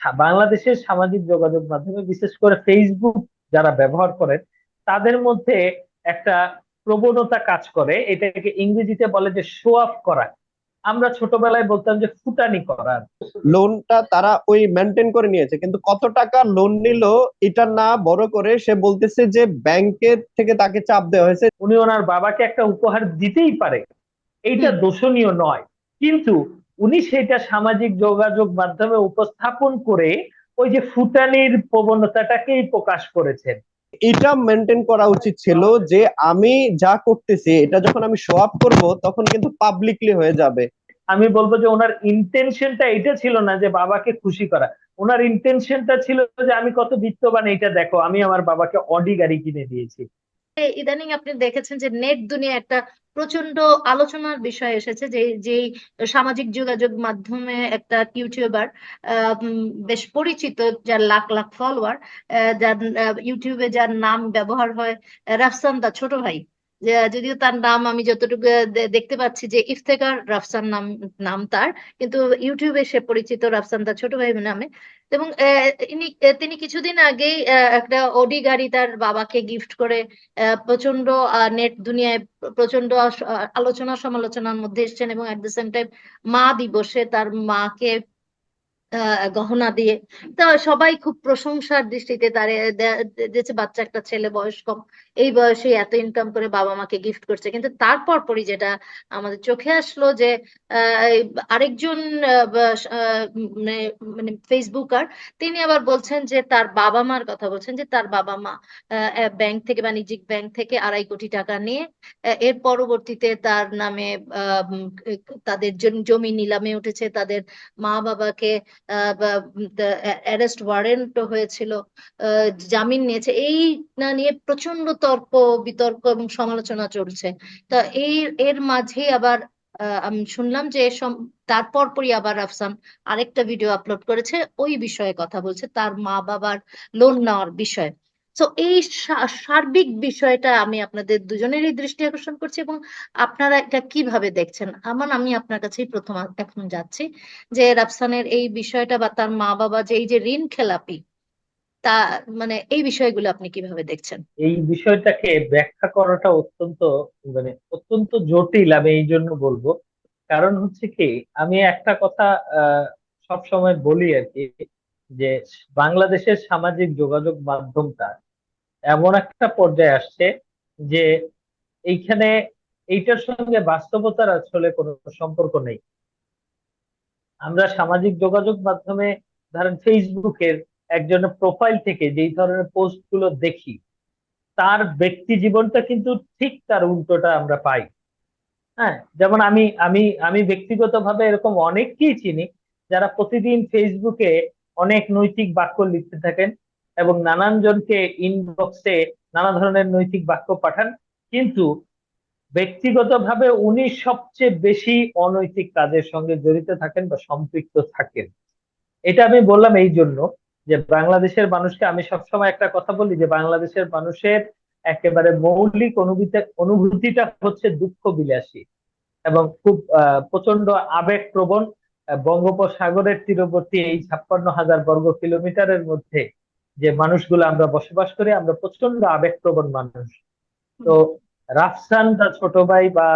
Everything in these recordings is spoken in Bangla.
বাংলাদেশের সামাজিক যোগাযোগ মাধ্যমে বিশেষ করে ফেসবুক যারা ব্যবহার করেন তাদের মধ্যে একটা প্রবণতা কাজ করে। এটাকে ইংরেজিতে বলে যে শো অফ করা। আমরা ছোটবেলায় বলতাম যে ফুটানি করার লোনটা তারা ওই মেনটেন করে নিয়েছে কিন্তু কত টাকা লোন নিল এটা না বড় করে সে বলতেছে যে ব্যাংকের থেকে তাকে চাপ দেওয়া হয়েছে। উনি ওনার বাবাকে একটা উপহার দিতেই পারে। এইটা দোষণীয় নয়। কিন্তু উনি সেটা সামাজিক যোগাযোগ মাধ্যমে উপস্থাপন করে ওই যে ফুটানির প্রবণতাটাকেই প্রকাশ করেছেন। এটা মেনটেন করা উচিত ছিল যে আমি যা করতেছি এটা যখন আমি শো আপ করব তখন কিন্তু পাবলিকলি হয়ে যাবে। আমি বলব যে ওনার ইন্টেনশনটা এটা ছিল না যে বাবাকে খুশি করা। ওনার ইন্টেনশনটা ছিল যে আমি কত বিত্তবান এটা দেখো আমি আমার বাবাকে অডি গাড়ি কিনে দিয়েছি। ইদানিং আপনি দেখেছেন যে নেট দুনিয়া একটা প্রচণ্ড আলোচনার বিষয় এসেছে যে, যেই সামাজিক যোগাযোগ মাধ্যমে একটা ইউটিউবার বেশ পরিচিত যার লাখ লাখ ফলোয়ার যার ইউটিউবে যার নাম ব্যবহার হয়, রাফসান দা ছোট ভাই। যদিও তার নাম আমি যতটুকু দেখতে পাচ্ছি যে ইফতেকার রাফসান নাম নাম তার, কিন্তু ইউটিউবে সে পরিচিত রাফসান তার ছোট ভাই নামে। এবং তিনি কিছুদিন আগেই একটা অডি গাড়ি তার বাবাকে গিফট করে প্রচণ্ড নেট দুনিয়ায় প্রচণ্ড আলোচনা সমালোচনার মধ্যে এসছেন এবং এট দ্য সেম টাইম মা দিবসে তার মাকে গহনা দিয়ে। তা সবাই খুব প্রশংসার দৃষ্টিতে দিয়েছে, বাচ্চা একটা ছেলে বয়স কম এই বয়সে এত ইনকাম করে বাবা মাকে গিফট করছে। কিন্তু তারপর পরই যেটা আমাদের চোখে আসলো যে আরেকজন মানে মানে ফেসবুকার তিনি আবার বলছেন যে তার বাবা মার কথা বলছেন যে তার বাবা মা ব্যাংক থেকে, বাণিজ্যিক ব্যাংক থেকে আড়াই কোটি টাকা নিয়ে এর পরবর্তীতে তার নামে তাদের জমি নিলামে উঠেছে। তাদের মা বাবাকে অ্যারেস্ট ওয়ারেন্ট হয়েছিল জামিন নিয়েছে, এই না নিয়ে প্রচণ্ড তর্ক, বিতর্ক এবং সমালোচনা চলছে। তা এই, এর মাঝে আবার আমি শুনলাম যে তারপর পরই আবার আফসান আরেকটা ভিডিও আপলোড করেছে, ওই বিষয়ে কথা বলছে, তার মা বাবার লোন নেওয়ার বিষয়ে। তো এই সার্বিক বিষয়টা আমি আপনাদের দুজনেরই দৃষ্টি আকর্ষণ করছি এবং আপনারা এটা কীভাবে দেখছেন? আমার, আমি আপনার কাছেই প্রথম এখন যাচ্ছি যে রাফসানের এই বিষয়টা বা তার মা বাবা যে এই যে ঋণ খেলাপি, তা মানে এই বিষয়গুলো আপনি কীভাবে দেখছেন? এই বিষয়টাকে ব্যাখ্যা করাটা অত্যন্ত মানে অত্যন্ত জটিল আমি এই জন্য বলব। কারণ হচ্ছে কি, আমি একটা কথা সব সময় বলি আর কি যে বাংলাদেশের সামাজিক যোগাযোগ মাধ্যমটা এমন একটা পর্যায়ে আসছে যে এইখানে এইটার সঙ্গে বাস্তবতার আসলে কোনো সম্পর্ক নেই। আমরা সামাজিক যোগাযোগ মাধ্যমে ধরেন ফেসবুকের একজনের প্রোফাইল থেকে যেই ধরনের পোস্টগুলো দেখি, তার ব্যক্তি জীবনটা কিন্তু ঠিক তার উল্টোটা আমরা পাই। হ্যাঁ যেমন আমি আমি আমি ব্যক্তিগতভাবে এরকম অনেককেই চিনি যারা প্রতিদিন ফেসবুকে অনেক নৈতিক বাক্য লিখতে থাকেন এবং নানান জনকে ইনবক্সে নানা ধরনের নৈতিক বাক্য পাঠান। কিন্তু ব্যক্তিগতভাবে উনি সবচেয়ে বেশি অনৈতিক কাজের সঙ্গে জড়িত থাকেন বা সম্পৃক্ত থাকেন। এটা আমি বললাম এই জন্য যে বাংলাদেশের মানুষকে আমি সবসময় একটা কথা বলি যে বাংলাদেশের মানুষের একেবারে মৌলিক অনুভূতি, অনুভূতিটা হচ্ছে দুঃখ বিলাসী এবং খুব প্রচণ্ড আবেগ প্রবণ বঙ্গোপসাগরের তীরবর্তী এই ছাপ্পান্ন হাজার বর্গ কিলোমিটারের মধ্যে যে মানুষগুলো আমরা বসবাস করি, আমরা প্রচণ্ড আবেগপ্রবণ মানুষ। তো রাফসান তার ছোট ভাই বা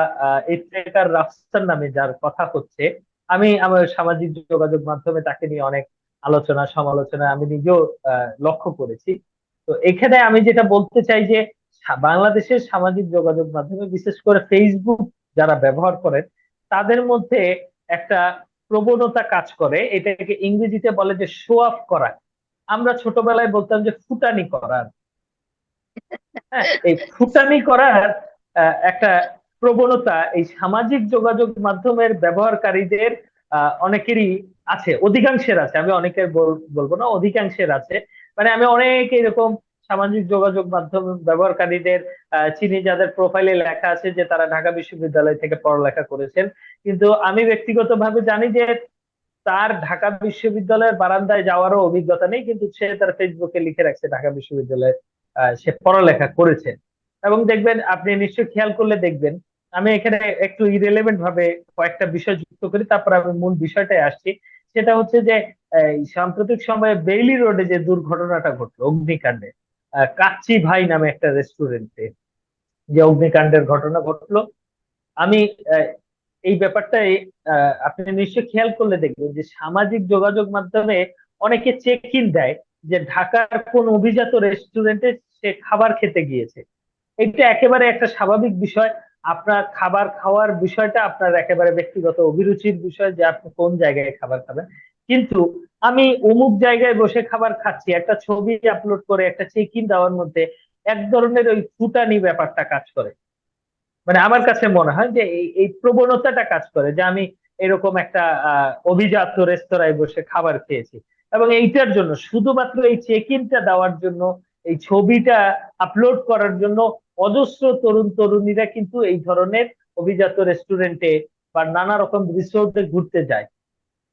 ইফতেকার রাফসান নামে যার কথা হচ্ছে, আমি আমার সামাজিক যোগাযোগ মাধ্যমে তাকে নিয়ে অনেক আলোচনা, সমালোচনা আমি নিজেও লক্ষ্য করেছি। তো এখানে আমি যেটা বলতে চাই যে, বাংলাদেশের সামাজিক যোগাযোগ মাধ্যমে বিশেষ করে ফেসবুক যারা ব্যবহার করেন, তাদের মধ্যে একটা প্রবণতা কাজ করে, এটাকে ইংরেজিতে বলে যে শো অফ করা। আমরা ছোটবেলায় বলতাম যে ফুটানি করার হ্যাঁ এই ফুটানি করার একটা প্রবণতা এই সামাজিক যোগাযোগ মাধ্যমের ব্যবহারকারীদের অনেকেরই আছে, অধিকাংশের আছে, আমি অনেকের বলব না, অধিকাংশের আছে। মানে আমি অনেক এরকম সামাজিক যোগাযোগ মাধ্যম ব্যবহারকারীদের চিনি যাদের প্রোফাইলে লেখা আছে যে তারা ঢাকা বিশ্ববিদ্যালয় থেকে পড়ালেখা করেছেন। কিন্তু আমি ব্যক্তিগতভাবে জানি যে তার ঢাকা বিশ্ববিদ্যালয়ের বারান্দায় যাওয়ারও অভিজ্ঞতা নেই, কিন্তু সে তার ফেসবুকে লিখে রাখছে ঢাকা বিশ্ববিদ্যালয়ে সে পড়ালেখা করেছেন এবং দেখবেন, আপনি নিশ্চয়ই খেয়াল করলে দেখবেন, আমি এখানে একটু ইরেলেভেন্ট ভাবে কয়েকটা বিষয় যুক্ত করি, তারপর আমি মূল বিষয়টায় আসছি। সেটা হচ্ছে যে সাম্প্রতিক সময়ে বেইলি রোডে যে দুর্ঘটনাটা ঘটলো, অগ্নিকাণ্ডে কাচ্চি ভাই নামে একটা রেস্টুরেন্টে যে অগ্নিকাণ্ডের ঘটনা ঘটলো। আমি এই ব্যাপারটাই আহ, আপনি নিশ্চয়ই খেয়াল করলে দেখবেন যে সামাজিক যোগাযোগ মাধ্যমে অনেকে চেক ইন দেয় যে ঢাকার কোন অভিজাত রেস্টুরেন্টে সে খাবার খেতে গিয়েছে। এটা একেবারে একটা স্বাভাবিক বিষয়। আপনার খাবার খাওয়ার বিষয়টা আপনার একেবারে ব্যক্তিগত অভিরুচির বিষয় যে আপনি কোন জায়গায় খাবার খাবেন। কিন্তু আমি অমুক জায়গায় বসে খাবার খাচ্ছি, একটা ছবি আপলোড করে, একটা চেক ইন দেওয়ার মধ্যে এক ধরনের ওই ফুটানি ব্যাপারটা কাজ করে। মানে আমার কাছে মনে হয় যে এই প্রবণতাটা কাজ করে যে আমি এরকম একটা অভিজাত রেস্তোরাঁয় বসে খাবার খেয়েছি। এবং এইটার জন্য শুধুমাত্র এই চেক ইনটা দেওয়ার জন্য, এই ছবিটা আপলোড করার জন্য অজস্র তরুণ তরুণীরা কিন্তু এই ধরনের অভিজাত রেস্টুরেন্টে বা নানা রকম রিসোর্টে ঘুরতে যায়।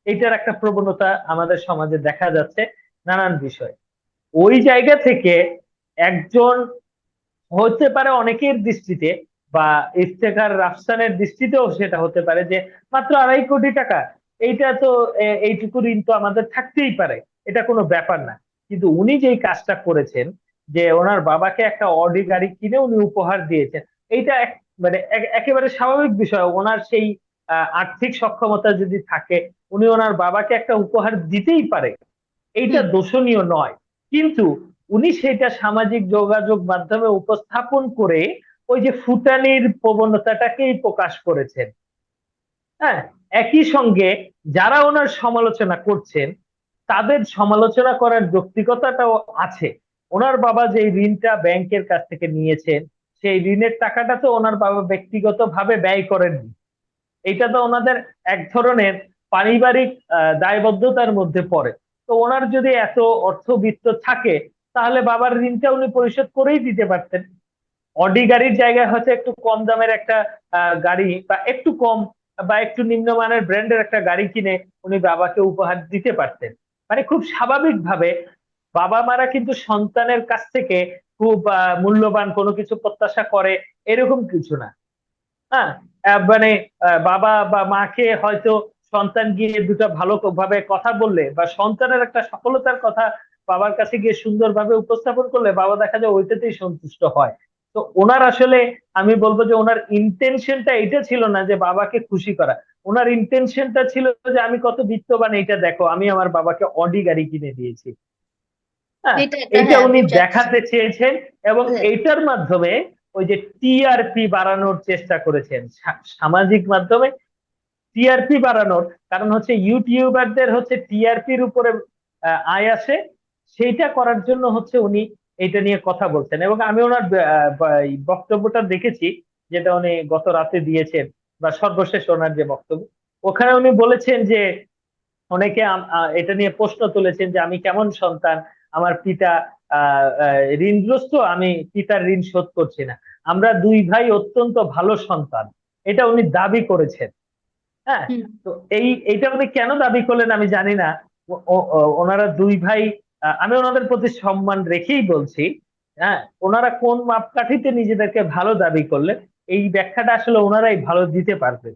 এইটার একটা প্রবণতা আমাদের সমাজে দেখা যাচ্ছে নানান বিষয়। ওই জায়গা থেকে একজন হতে পারে অনেকের দৃষ্টিতে বা ইফতেখার রাফসানের দৃষ্টিতেও সেটা হতে পারে যে মাত্র আড়াই কোটি টাকা, এইটা তো এইটুকু ঋণ তো আমাদের থাকতেই পারে, এটা কোনো ব্যাপার না। কিন্তু উনি যেই কাজটা করেছেন, যে ওনার বাবাকে একটা অডি গাড়ি কিনে উনি উপহার দিয়েছেন, এইটা মানে একেবারে স্বাভাবিক বিষয়, ওনার সেই আর্থিক সক্ষমতা যদি থাকে উনি ওনার বাবাকে একটা উপহার দিতেই পারে। এইটা। দোষণীয় নয়। কিন্তু উনি সেটা সামাজিক যোগাযোগ মাধ্যমে উপস্থাপন করে ওই যে ফুটানির প্রবণতাটাকেই প্রকাশ করেছেন। হ্যাঁ একই সঙ্গে যারা ওনার সমালোচনা করছেন তাদের সমালোচনা করার যৌক্তিকতাটাও আছে। ওনার বাবা যে ঋণটা ব্যাংকের কাছ থেকে নিয়েছেন সেই ঋণের টাকাটা তো ওনার বাবা ব্যক্তিগতভাবে ব্যয় করেননি। এটা তো ওনাদের এক ধরনের পারিবারিক দায়বদ্ধতার মধ্যে পড়ে। তো ওনার যদি এত অর্থবিত্ত থাকে, তাহলে বাবার ঋণটা উনি পরিশোধ করেই দিতে পারতেন। অডি গাড়ির জায়গায় হয়তো একটু কম দামের একটা গাড়ি বা একটু কম বা একটু নিম্নমানের ব্র্যান্ডের একটা গাড়ি কিনে উনি বাবাকে উপহার দিতে পারতেন। মানে খুব স্বাভাবিকভাবে বাবা মারা কিন্তু সন্তানের কাছ থেকে খুব মূল্যবান কোনো কিছু প্রত্যাশা করে, এরকম কিছু না। হ্যাঁ? মানে বাবা বা মাকে হয়তো সন্তান গিয়ে দুটো ভালো ভাবে কথা বললে বা সন্তানের একটা সফলতার কথা বাবার কাছে গিয়ে সুন্দরভাবে উপস্থাপন করলে বাবা দেখা যায় ওইটাতেই সন্তুষ্ট হয়। তো ওনার আসলে আমি বলব যে ওনার ইন্টেনশনটা এটা ছিল না যে বাবাকে খুশি করা। ওনার ইন্টেনশনটা ছিল যে আমি কত বিত্তবান এইটা দেখো আমি আমার বাবাকে অডি গাড়ি কিনে দিয়েছি। হ্যাঁ? এটা হ্যাঁ উনি দেখাতে চেয়েছেন এবং হ্যাঁ। এইটার মাধ্যমে ওই যে টিআরপি বাড়ানোর চেষ্টা করেছেন সামাজিক মাধ্যমে টিআরপি বাড়ানোর, কারণ হচ্ছে ইউটিউবারদের হচ্ছে টিআরপির উপরে আয় আসে, সেইটা করার জন্য হচ্ছে উনি এটা নিয়ে কথা বলছেন। এবং আমি ওনার বক্তব্যটা দেখেছি, যেটা উনি গত রাতে দিয়েছেন, বা সর্বশেষ ওনার যে বক্তব্য। ওখানে উনি বলেছেন যে, অনেকে এটা নিয়ে প্রশ্ন তুলেছেন যে, আমি কেমন সন্তান? আমার পিতা ঋণগ্রস্ত আমি পিতার ঋণ শোধ করছি না। আমরা দুই ভাই অত্যন্ত ভালো সন্তান। এটা উনি দাবি করেছেন। হ্যাঁ? তো এই এটা উনি কেন দাবি করলেন আমি জানি না। ওনারা দুই ভাই আমি ওনাদের প্রতি সম্মান রেখেই বলছি হ্যাঁ? ওনারা কোন মাপকাঠিতে নিজেদেরকে ভালো দাবি করলে এই ব্যাখ্যাটা আসলে ওনারাই ভালো দিতে পারবেন।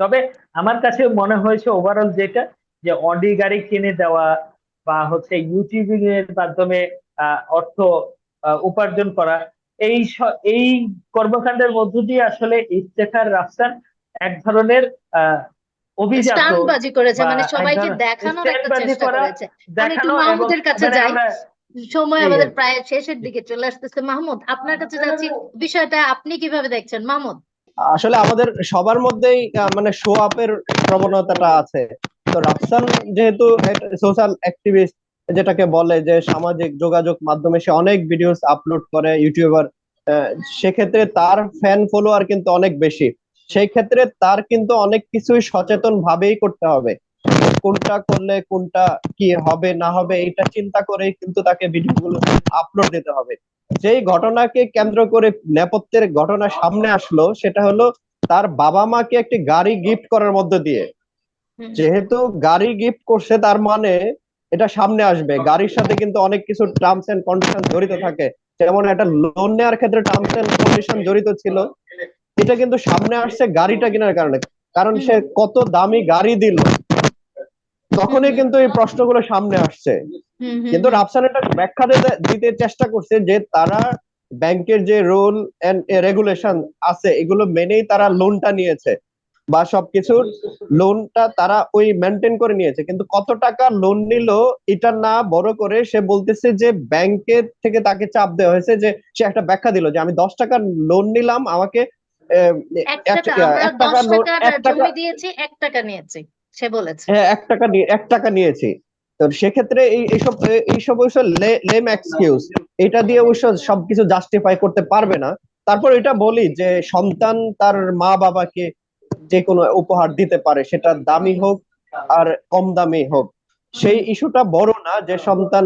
তবে আমার কাছে মনে হয়েছে ওভারঅল যেটা যে অডি গাড়ি কিনে দেওয়া বা হচ্ছে ইউটিউবিং এর মাধ্যমে আহ, অর্থ আহ, উপার্জন করা এই এই কর্মকাণ্ডের মধ্য দিয়ে আসলে ইফতেখার রাফসান এক ধরনের স্টান্টবাজি করেছে মানে সবাইকে দেখানোর একটা চেষ্টা করেছে। আমি একটু দেখানো মাহমুদের কাছে মানে যাই। সময় আমাদের প্রায় শেষের দিকে চলে আসতেছে। মাহমুদ আপনার কাছে যাচ্ছি। বিষয়টা আপনি কীভাবে দেখছেন? মাহমুদ। আসলে আমাদের সবার মধ্যেই আহ, মানে শো আপের প্রবণতাটা আছে। তো রাফসান যেহেতু সোশ্যাল অ্যাক্টিভিস্ট যেটাকে বলে যে সামাজিক যোগাযোগ মাধ্যমে সে অনেক ভিডিওস আপলোড করে ইউটিউবার সেক্ষেত্রে তার ফ্যান ফলোয়ার কিন্তু অনেক বেশি। সেই ক্ষেত্রে তার কিন্তু অনেক কিছুই সচেতন ভাবেই করতে হবে। কোনটা করলে কোনটা কি হবে, না হবে এটা চিন্তা করেই কিন্তু তাকে ভিডিওগুলো আপলোড দিতে হবে। যেই ঘটনাকে কেন্দ্র করে নেপথ্যের ঘটনা সামনে আসলো, সেটা হলো তার বাবা মাকে একটি গাড়ি গিফট করার মধ্য দিয়ে। যেহেতু গাড়ি গিফট করছে তার মানে এটা সামনে আসবে। গাড়ির সাথে কিন্তু অনেক কিছু টার্মস এন্ড কন্ডিশন জড়িত থাকে। যেমন একটা লোন নেওয়ার ক্ষেত্রে টার্মস এন্ড কন্ডিশন জড়িত ছিল। এটা কিন্তু সামনে আসছে গাড়িটা কেনার কারণে। কারণ সে কত দামি গাড়ি দিল তখনই কিন্তু এই প্রশ্নগুলো সামনে আসছে। কিন্তু। রাফসান এটা ব্যাখ্যা দিতে দিতে চেষ্টা করছে যে তারা ব্যাংকের যে রুল এন্ড রেগুলেশন আছে এগুলো মেনেই তারা লোনটা নিয়েছে। বা সবকিছুর লোনটা তারা ওই মেনটেন করে নিয়েছে। কিন্তু কত টাকা লোন নিল এটা না বড় করে সে বলতেছে যে ব্যাংকের থেকে তাকে চাপ দেওয়া হয়েছে যে সে একটা ব্যাখ্যা দিল যে আমি দশ টাকার লোন নিলাম আমাকে এক টাকা নিয়েছি হ্যাঁ এক টাকা নিয়েছি। তো সেক্ষেত্রে এই এইসব এইসব অবশ্য লেম এক্সকিউজ এটা দিয়ে অবশ্য সবকিছু জাস্টিফাই করতে পারবে না। তারপর এটা বলি যে সন্তান তার মা বাবাকে যে কোনো উপহার দিতে পারে সেটা দামি হোক আর কম দামি হোক। সেই ইস্যুটা বড় না যে সন্তান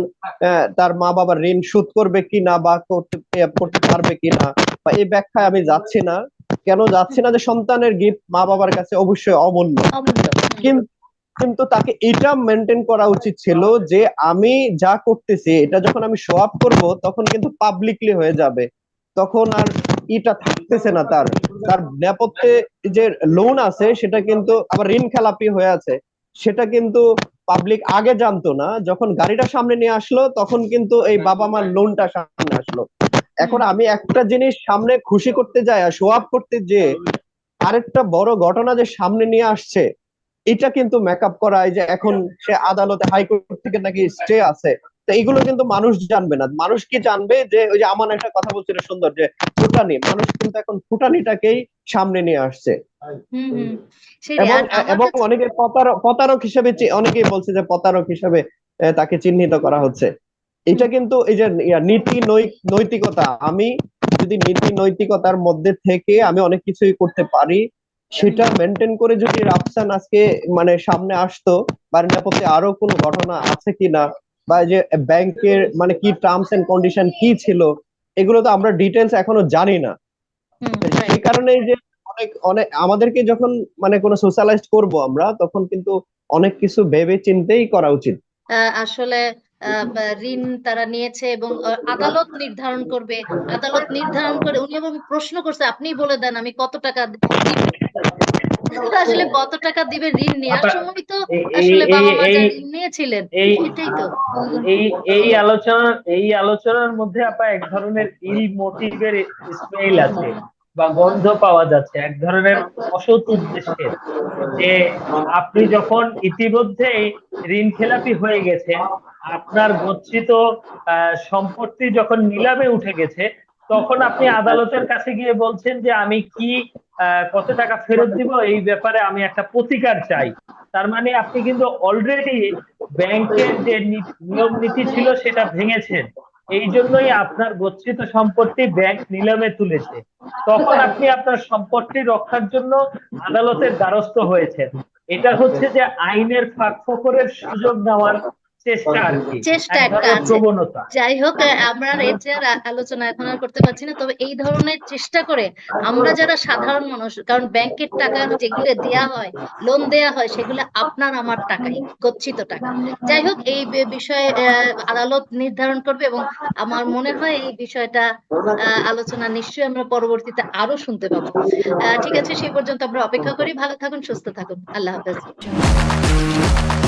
তার মা বাবার ঋণ শোধ করবে কিনা বা করতে পারবে কিনা বা এই ব্যাখ্যায় আমি যাচ্ছি না। কেন যাচ্ছি না? যে সন্তানের গিফট মা বাবার কাছে অবশ্যই অমূল্য। কিন্তু কিন্তু তাকে এটা মেনটেন করা উচিত ছিল যে আমি যা করতেছি এটা যখন আমি শো আপ করব তখন কিন্তু পাবলিকলি হয়ে যাবে। তখন আর এটা থাকতেছে না তার। তার নেপথ্যে যে লোন আছে, সেটা কিন্তু আবার ঋণ খেলাপি হয়ে আছে। সেটা কিন্তু পাবলিক আগে জানতো না। যখন গাড়িটা সামনে নিয়ে আসলো, তখন কিন্তু এই বাবা মার লোনটা সামনে আসলো। এখন আমি একটা জিনিস সামনে খুশি করতে যাই আর আপ করতে যে আরেকটা বড় ঘটনা যে সামনে নিয়ে আসছে, এটা কিন্তু মেকআপ করা এই যে এখন সে আদালতে হাইকোর্ট থেকে নাকি স্টে আছে। তো এগুলো কিন্তু মানুষ জানবে না। মানুষ কি জানবে যে ওই যে আমার একটা কথা বলছিল সুন্দর যে ফুটানি মানুষ কিন্তু এখন ফুটানিটাকেই সামনে নিয়ে আসছে। এবং অনেকে প্রতারক প্রতারক হিসেবে অনেকেই বলছে যে প্রতারক হিসেবে তাকে চিহ্নিত করা হচ্ছে। এটা কিন্তু এই যে নীতি নৈতিকতা আমি যদি নীতি নৈতিকতার মধ্যে থেকে আমি অনেক কিছুই করতে পারি সেটা মেনটেন করে যদি রাফসান আজকে মানে সামনে আসতো বা নিরাপত্তে আরও কোনো ঘটনা আছে কিনা বা যে ব্যাংকের মানে কি টার্মস এন্ড কন্ডিশন কি ছিল এগুলো তো আমরা ডিটেলস এখনও জানি না। সেই কারণে যে অনেক অনেক আমাদেরকে যখন মানে কোনো সোশ্যালাইজ করব আমরা তখন কিন্তু অনেক কিছু ভেবে চিন্তেই করা উচিত। আসলে ঋণ তারা নিয়েছে এবং আদালত নির্ধারণ করবে। আদালত নির্ধারণ করে উনি এবং প্রশ্ন করছে আপনি বলে দেন আমি কত টাকা আসলে কত টাকা দিবে ঋণ নেওয়ার সময় তো আসলে বাবা মা যা ঋণ নিয়েছিলেন এটাই তো। এই এই আলোচনা এই আলোচনার মধ্যে আপা এক ধরনের ইল মোটিভের স্মেল আছে বা গন্ধ পাওয়া যাচ্ছে এক ধরনের অসৎ উদ্দেশ্যের যে আপনি যখন ইতিমধ্যেই ঋণ খেলাপি হয়ে গেছেন আপনার গচ্ছিত আহ, সম্পত্তি যখন নিলামে উঠে গেছে তখন আপনি আদালতের কাছে গিয়ে বলছেন যে আমি কি কত টাকা ফেরত দিব? এই ব্যাপারে আমি একটা প্রতিকার চাই। তার মানে আপনি কিন্তু অলরেডি ব্যাংকের যে নিয়ম নীতি ছিল সেটা ভেঙেছেন। এই জন্যই আপনার গচ্ছিত সম্পত্তি ব্যাংক নিলামে তুলেছে। তখন আপনি আপনার সম্পত্তি রক্ষার জন্য আদালতের দ্বারস্থ হয়েছেন। এটা হচ্ছে যে আইনের ফাঁক ফোকরের সুযোগ নেওয়ার যাই হোক আমরা আ- আলোচনা এখন আর করতে পারছি না। তবে এই ধরনের চেষ্টা করে আমরা যারা সাধারণ মানুষ কারণ ব্যাংকের টাকা যেগুলো দেয়া হয় লোন দেয়া হয় সেগুলো আপনার আমার টাকাই গচ্ছিত টাকা। যাই হোক এই বিষয়ে আদালত নির্ধারণ করবে এবং আমার মনে হয় এই বিষয়টা আলোচনা নিশ্চয়ই আমরা পরবর্তীতে আরও শুনতে পাবো। ঠিক আছে সেই পর্যন্ত আমরা অপেক্ষা করি। ভালো থাকুন সুস্থ থাকুন। আল্লাহ হাফেজ।